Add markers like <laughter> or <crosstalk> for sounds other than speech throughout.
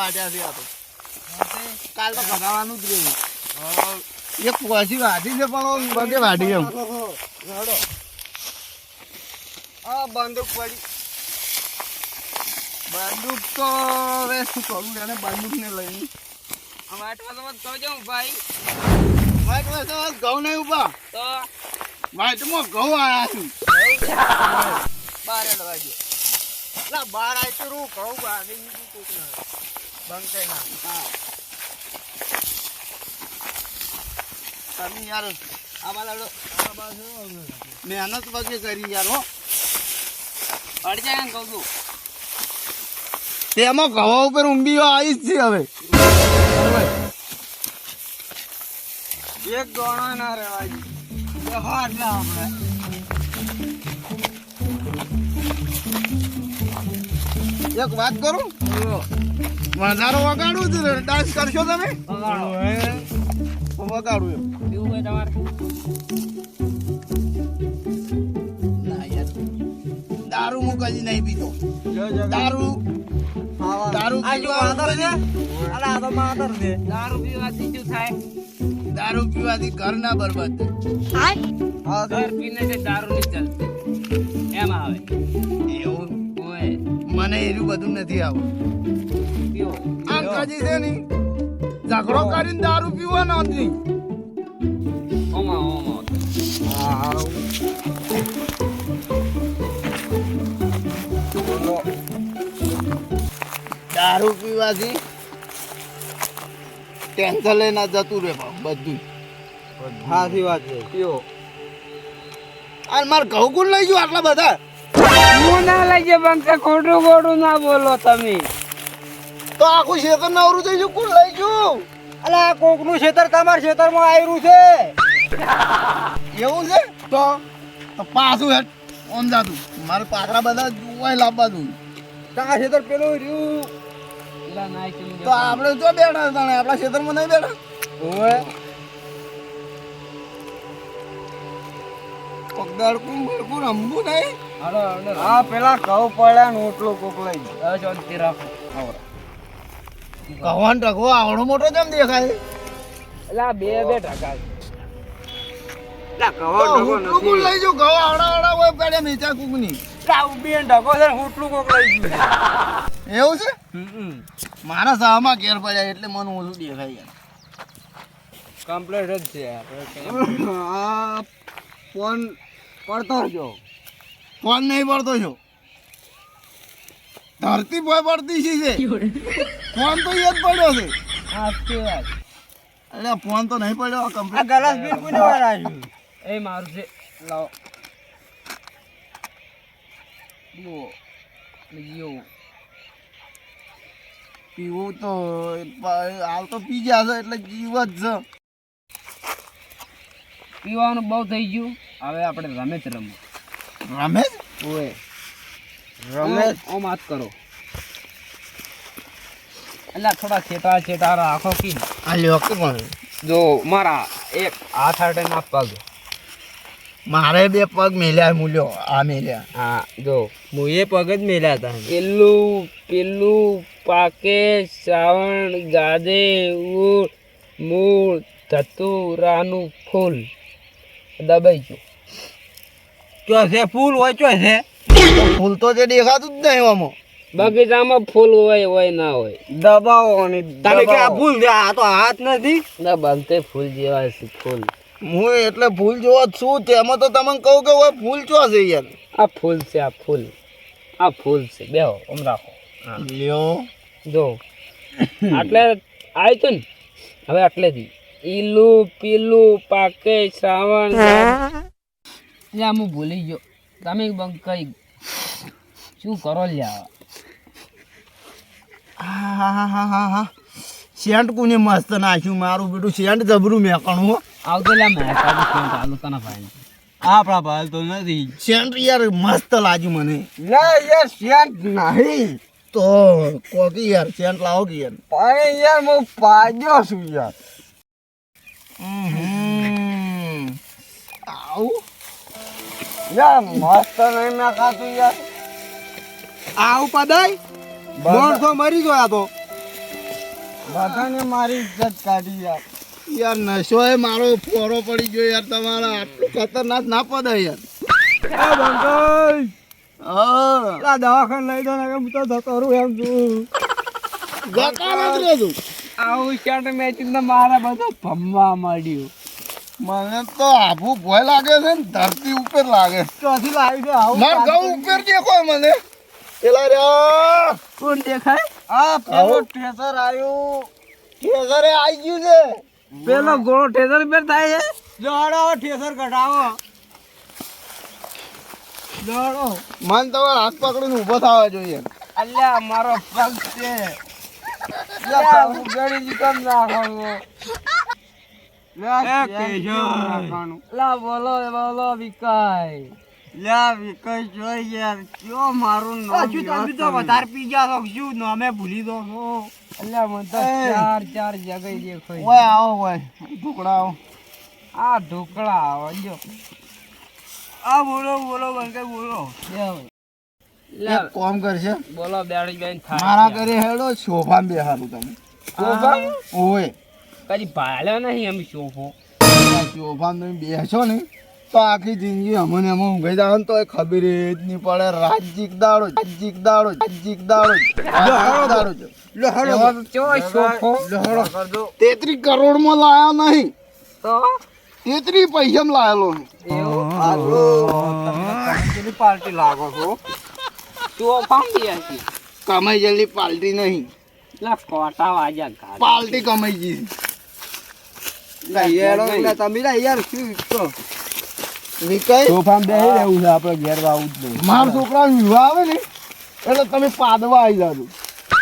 વાટ્યા છે આ તો કાલ તો ભગાવાનું જ રહ્યું. એક પછી વાટી છે પણ બધે વાટી એમ. આ બંદૂક પડી. બંદૂક તો હવે શું કરું એને બંદૂક ને લઈને વાટવા તો કહો છો ભાઈ. વાઈટમાં તો ઘઉં નહીં ઊભા તો? વાઈટમાં ઘઉં આયા છું. બાર વાગે ના બાર આય તો રૂ ઘઉં બીજું કોક ના બંકે ના હા. તમે યાર આ બાજુ આ બાજુ મહેનત વગે કરી યાર હો. અડ જાય ને કહું છું. તેમાં ઘવા ઉપર ઊંબીઓ આવી જ છે હવે. એક ગણો ના રહેવા દે હાર ના આપણે. એક વાત કરું? વધારો વગાડું છે ડાન્સ કરશો તમે? વગાડું. એમ. એવું હોય તમારે. ના દારૂ હું કદી નહીં પીતો. દારૂ દારૂ દારૂ પીવાથી શું થાય? દારૂ પીવાથી ઘર ના બરબાદ થાય. ઘર પીને છે દારૂ નહીં ચાલતી. એમ આવે. મને એનું બધું નથી આવું. કાજી છે ને ઝઘડો કરીને દારૂ પીવાનો ઓમાં દારૂ પીવાથી ટેન્શન લઈને જતું રહે બધું સાચી વાત છે. કયો અને મારે ઘઉં કોણ લઈ ગયું આટલા બધા? હું ના લઈ જાય બંકે ખોટું ખોટું ના બોલો તમે. તો આખું શેતર નવરું થઈ ગયું. કોણ લઈ ગયું? અલે આ કોકનું ખેતર તમારા ખેતરમાં આવ્યું છે. એવું છે? તો? તો પાછું હેઠ મારે પાકડા બધા જોવાય લાવવા દઉં આ ખેતર પેલું રહ્યું. તો આપણે જો બેઠા હતા આપણા ખેતરમાં નહીં બેઠા? ઓય પગદાર કું બળકું રમવું નહીં? હા પેલા ઘઉં પડ્યા ને ઓટલો કોક લઈ ગયો. શાંતિ રાખો. કવાન ટકવો આવડો મોટો જેમ દેખાય? એટલે આ બે બે ટકા લઈ ગયું ઘઉં આવડા આવડા હોય પેડે નીચા ને કોક લઈ એવું છે? મારા સામાં ઘેર પડ્યા એટલે મને ઓછું દેખાય કમ્પ્લેટ જ છે. આપણે આ ફોન પડતો જો ફોન નહીં પડતો છો. ધરતી પર પડતી છે છે ફોન તો એ જ પડ્યો છે. અરે ફોન તો નહીં પડ્યો કમ્પ્લીટ ગલાસ બિલ કોને વાળાયું એ મારું છે. લાવો. જુઓ. જીઓ પીવું તો હાલ તો પી ગયા છે એટલે જીવ જ છે. પીવાનું બહુ થઈ ગયું. હવે આપણે રમેશ રમે. રમેશ ઓએ રમેશ? ઓ વાત કરો. એટલે થોડા છેટા છેટા રાખો કી આ લ્યો કે પણ. જો મારા એક હાથ હાટે ના પગ. મારે બે પગ મેલ્યા મૂલ્યો આ મેલ્યા. હા જો. હું એ પગ જ મેલ્યા હતા પેલું પેલું પાકે શ્રાવણ ગાદે ઉળ મૂળ ધતુરાનું ફૂલ. દબાઈ ગયું. ચો છે ફૂલ હોય ચો છે. ફૂલ તો જે દેખાતું જ નહીં આમાં. બગીચામાં ફૂલ હોય હોય ના હોય. દબાવો તમે કે આ ફૂલ છે? આ તો હાથ નથી? ના બનતે ફૂલ જેવા છે ફૂલ. હું એટલે ફૂલ જેવો છું તેમાં તો તમને કહું કે હોય ફૂલ ચો છે યાર? આ ફૂલ છે આ ફૂલ. આ ફૂલ છે. બેહો આમ રાખો. લ્યો. જો. આટલે આવી તું ને. હવે આટલેથી. ઈલું પીલું પાકે શ્રાવણ <laughs> લ્યા હું ભૂલી ગયો. તમે બંક કઈ શું કરો લ્યા હા હા હા હા હા સેન્ટ કોને મસ્ત નાખ્યું મારું બેટું. સેન્ટ જબરું મેકણું હો. આવતો લ્યા મેં ચાલુ તને ભાઈ આપણા ભાઈ તો નથી. સેન્ટ યાર મસ્ત લાગ્યું મને. ના યાર શેન્ટ નહીં. તો કોકી યાર સેન્ટ લાવો કે યાર? પણ યાર હું પાડ્યો છું યાર. હમ. આવું? યાર મસ્ત નહીં યાર. માણસો મરી ગયો તો. બધાને મારી ઇજ્જત કાઢી યાર. યાર નશો એ મારો ફોરો પડી ગયો યાર તમારા. આટલું ખતરનાક ના પડે યાર. હા. દવાખાને લઈ દો ને હું તો જતો રહું એમ છું. નથી આવું શર્ટ મેચિંગ મારા બધા ભમવા માંડ્યું. મને તો આભુ ભય લાગે છે ને ધરતી ઉપર લાગે. ચોથી લાવી દે આવું માર ગૌ ઉપર દેખો મને. પેલા રે કોણ દેખાય? આ પેલો ટેસર આવ્યું ટેસરે આવી ગયું છે. પેલો ગોળો ટેસર પર થાય છે? દોડો ટેસર કઢાવો. જોડો મન તમારે હાથ પકડીને ઊભો થવા જોઈએ. અલ્યા મારો પગ છે. હું ગળી જીકમ નાખવાનું. લે બોલો બોલો વિકાય લ્યા વિકસ જોઈ યાર કયો મારું નામ શું યાદ તમે તો વધારે પી ગયા છો શું નામે ભૂલી દો છો? અલ્યા મને તો ચાર ચાર દેખાય ઓય આવો ઓય ઢોકળા આવો. આ ઢોકળા આવો જો. આ બોલો બોલો બંકે બોલો. એક કોમ કરશે. બોલો બેડી બેન મારા ઘરે હેડો સોફામાં બેહારું તમે સોફા ઓય. કદી ભાલ્યો નહીં એમ ચોફો ચોફામાં તમે બેસો ને તો આખી જિંદગી અમને એમાં ઊંઘાઈ જાવ તો એ ખબર જ નહીં પડે. રાજજીક દાડો રાજજીક દાડો રાજજીક દાડો. દાડો તેત્રી કરોડમાં લાયા નહીં. તો? તેત્રી પૈસામાં લાયેલો પાર્ટી લાગો છો? સોફા કમાઈ જલ્દી પાલટી નહીં. એટલે કોટા વાગ્યા ઘાટ પાલટી કમાઈ ગઈ. તમે યાર શું તો મારા છોકરા વિવાહ આવે ને એટલે તમે પાદવા આવી જાજો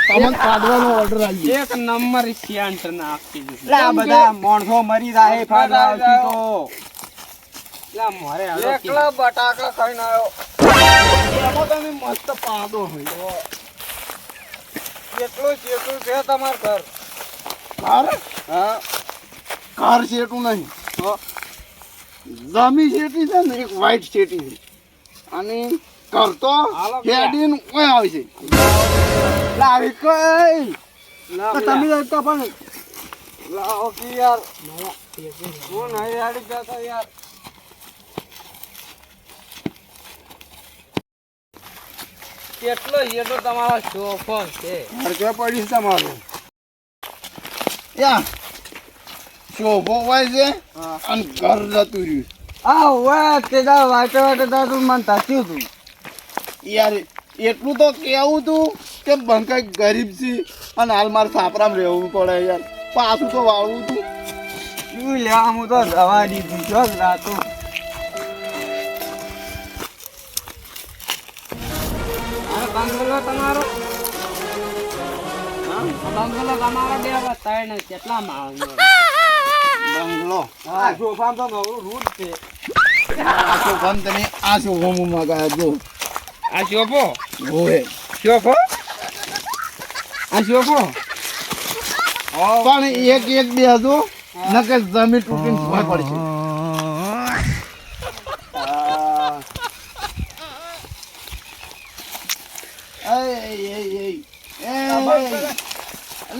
તમને પાદવાનો ઓર્ડર આવી એક નંબર દીધું. આ બધા માણસો મરી જાય ફાડા આવતી તો. એટલે મોરે એકલા બટાકા ખાઈને આવ્યો એમાં તમે મસ્ત પાદો હોય કેટલું જેટલું છે તમારું ઘર. હા. કાર શેઠું નહીં. તો જમી શેઠી છે ને એક વ્હાઈટ શેઠી છે. અને કરતો હેડીન ઓય આવે છે. લાવી કઈ. તમે જ તો પણ લાવો કે યાર. હું નહીં આડી જતા યાર. કેટલો હેડો તો તમારો સોફો છે? ઘર કે પડી તમારું. યા. શોભો હોય છે. અને ઘર જતું રહ્યું. આ હોય તે દા વાટે વાટે દા તું મને તાસ્યું તું. યાર એટલું તો કેવું તું કે બંકાઈ ગરીબ છે અને હાલ મારે સાપરામાં રહેવું પડે યાર. પાછું તો વાળવું તું. શું લેવા હું તો દવા દીધી જો રાતો. બંગલો તમારો? બંગલો તમારો બે ત્રણ કેટલા માળનો? બંગલો. હા. સોફામાં તો નવું રૂટ છે. આ શોભામ તમે આ શોભામાં મગાયા જો. આ સોફો હોવે સોફો આ સોફો પણ એક એક બે હજુ નકે જમીન તૂટીને ભોય એય, એય.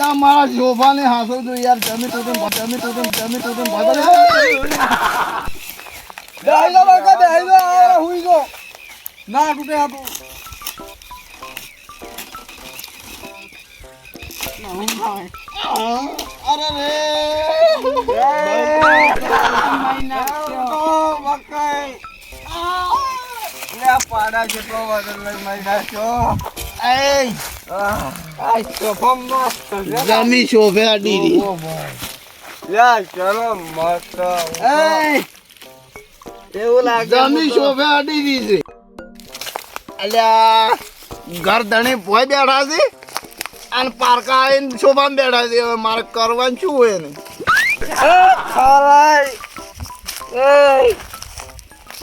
અલા, મારા શોભાને હાસો જો યાર. જમીન તો તૂટીને તો ભોય પડે. બેહી લો બકા બેહી લો આ હુઈ ગો ના તૂટે આ તો. અરે રે. પાડા જેટલો વજન લઈ મહિના છો છે. જમી શોભે અડીરી એવું લાગે જમી શોભે અડીરી છે. અલ્યા ઘર ધણી ભોય બેઠા છે? અને પારકા આવીને શોભામાં બેઠા છે. હવે મારે કરવાનું શું હોય ને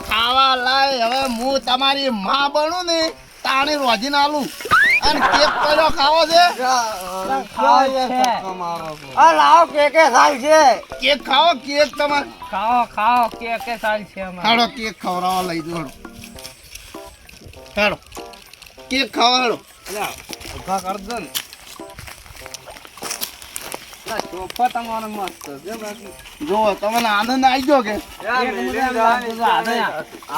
ખાવા લાય. હવે હું તમારી માં બનું ને તાણી રોજી નાલું અને કેક પડ્યો ખાવો છે? આ લાવ કે કે છે. કેક ખાવો? કેક તમારે? ખાઓ ખાઓ કે કે સાલ છે અમારે. હેડો કેક ખવડાવવા લઈ દો હેડો હેડો કેક ખાવા હેડો ઊભા કર દો ને. ચોફા તમારો મસ્ત છે જો તમને આનંદ આવી ગયો કે?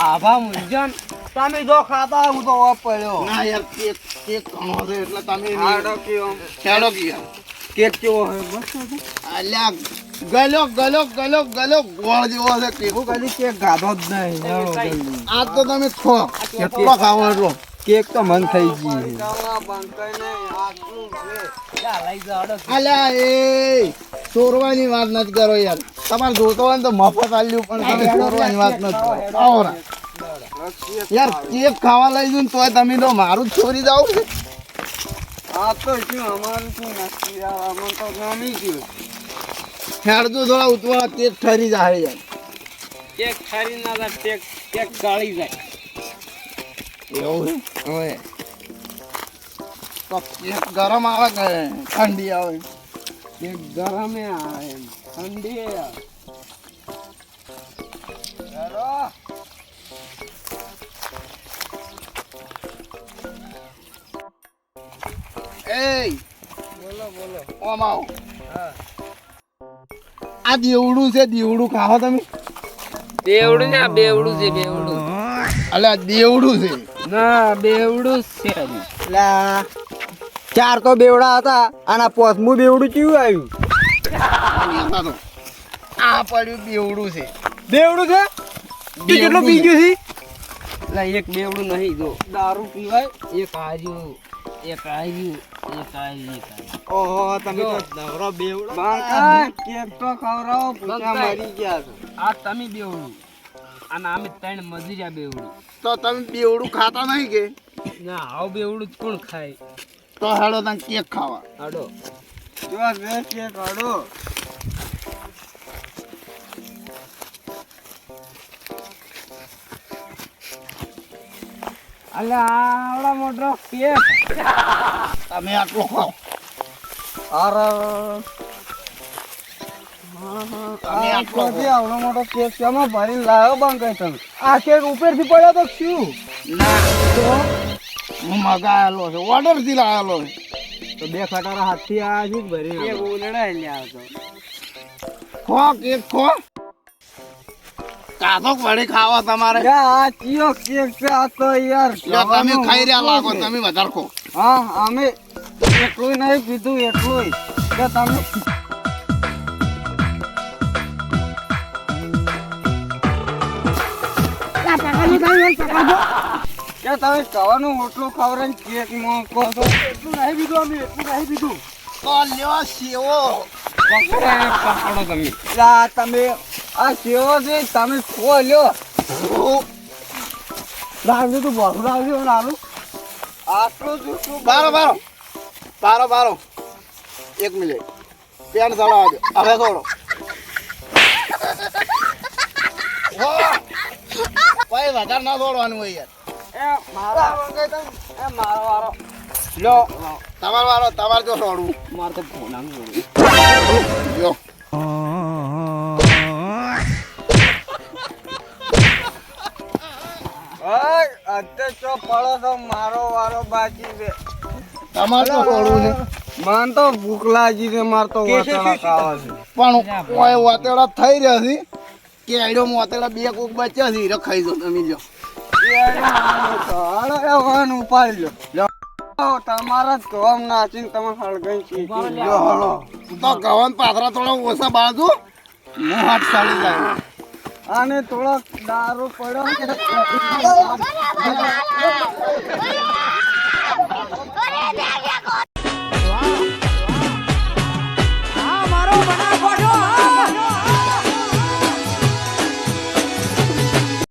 આભા મૂંઝ્યા તમે જો ખાતા હું તો ઓફ પડ્યો ના યાર કેક કેક ઘણો છે એટલે તમે આડો કયો? ખેડો ગયા કેક કેવો મસ્ત છે અલ્યા ગલો ગલો ગલો ગલો ગોળ જેવો છે કેક. હું કદી કેક ગાધો જ નહીં. આ તો તમે ખો. કેટલો ખાવો એટલો. કેક તો મન થઈ ગઈ. અલ્યા એ ચોરવાની વાત નથી કરો યાર. તમારે જોતો હોય ને તો મફત આલ્યું પણ તમે ચોરવાની વાત નથી કરો. આવો રા. યાર કેક ખાવા લઈ જઉં તોય તમે તો મારું જ ચોરી જાવ છે. આ તો શું અમારું શું નક્કી અમને તો ગમી ગયું. ખેડજો થોડા ઉતવા કેક ઠરી જાય યાર. કેક ઠરી ના જાય, કેક કેક ગાળી જાય. એવું હવે તો કેક ગરમ આવે કે ઠંડી આવે? કેક ગરમે આવે ઠંડી આવે. એ બોલો બોલો. ઓમ આવો. આ દેવડું છે દેવડું ખાવા તમે. દેવડું ને આ બેવડું છે બેવડું. અલ્યા દેવડું છે. ના બેવડું છે લા ચાર તો બેવડા હતા અને પોસમું બેવડું કેવું આવ્યું? આ પડ્યું દેવડું છે. બેવડું છે? તું કેટલું પી ગયું છે. લા, એક બેવડું નહીં જો. દારૂ પીવાય એક આર્યું એક આર્યું એક આર્યું એક આર્યું ઓહો તમે તો નવરો બેવડો. બાંકા કેક તો ભૂખ્યા બંકાય. મરી ગયા છો. આ તમે બેવડું. અને અમે ત્રણ મજૂરિયા બેવડું. તો તમે બેવડું ખાતા નહીં કે? ના આવ બેવડું જ કોણ ખાય? તો હેડો તમે કેક ખાવા. આડો જો કેક હડો. અલ્યા આવડા મોટો કેક તમે આટલો ખાઓ. અર તમે આટલો આવડો મોટો કેક શેમાં ભરીને લાવ્યો બંકાઈ તમે આ કેક ઉપરથી પડ્યો તો શું? ના. તો હું મગાયેલો છે. ઓર્ડર લાવેલો છે. તો બે ખટારા હાથથી આ જ ભરી એક ઉલડાઈ લ્યા તો ખો કેક ખો. કાધો વળી ખાવા તમારે? આ ચિયો કેક છે આ તો યાર તમે ખાઈ રહ્યા લાગો તમે વધારે ખો. હા અમે એટલું નહીં પીધું એટલું કે તમે. કે તમે કવાનું ઓટલું ખવડાવીને કેક મોકો છો એટલું નહીં પીધું અમે એટલું નહીં પીધું તો લ્યો સેવો પકડો તમે. તમે આ સેવો છે? તમે ખો લ્યો. રાખજો તું ભરું રાખજો નાનું આટલું જૂઠું બારો બારો. બારો બારો. એક મિનિટ. પેન ચડાવવા દો હવે થોડો ભાઈ વધારે ના દોડવાનું હોય યાર. એ મારા વગર તો એ મારો વારો. લો તમારો વારો તમારે જો છોડવું મારે તો ફોન આમ અત્યારે ચો પડો તો મારો વારો બાકી છે તમારે તો છોડવું છે? માન તો ભૂખ લાગી છે માર તો વાતેડા ખાવા છે. પણ કોઈ વાતેડા થઈ રહ્યા છે. કે આડો વાતેડા બે કોક બચ્યા છે રખાઈ દો તમે વાન ઉપાડી લો તમારા જ ધોમ નાચીને તમે હળગાઈ શીખી લો હળો. તો ગવન પાથરા થોડા ઓછા બાજુ હાથ ચાલી જાય અને થોડોક દારૂ પડ્યો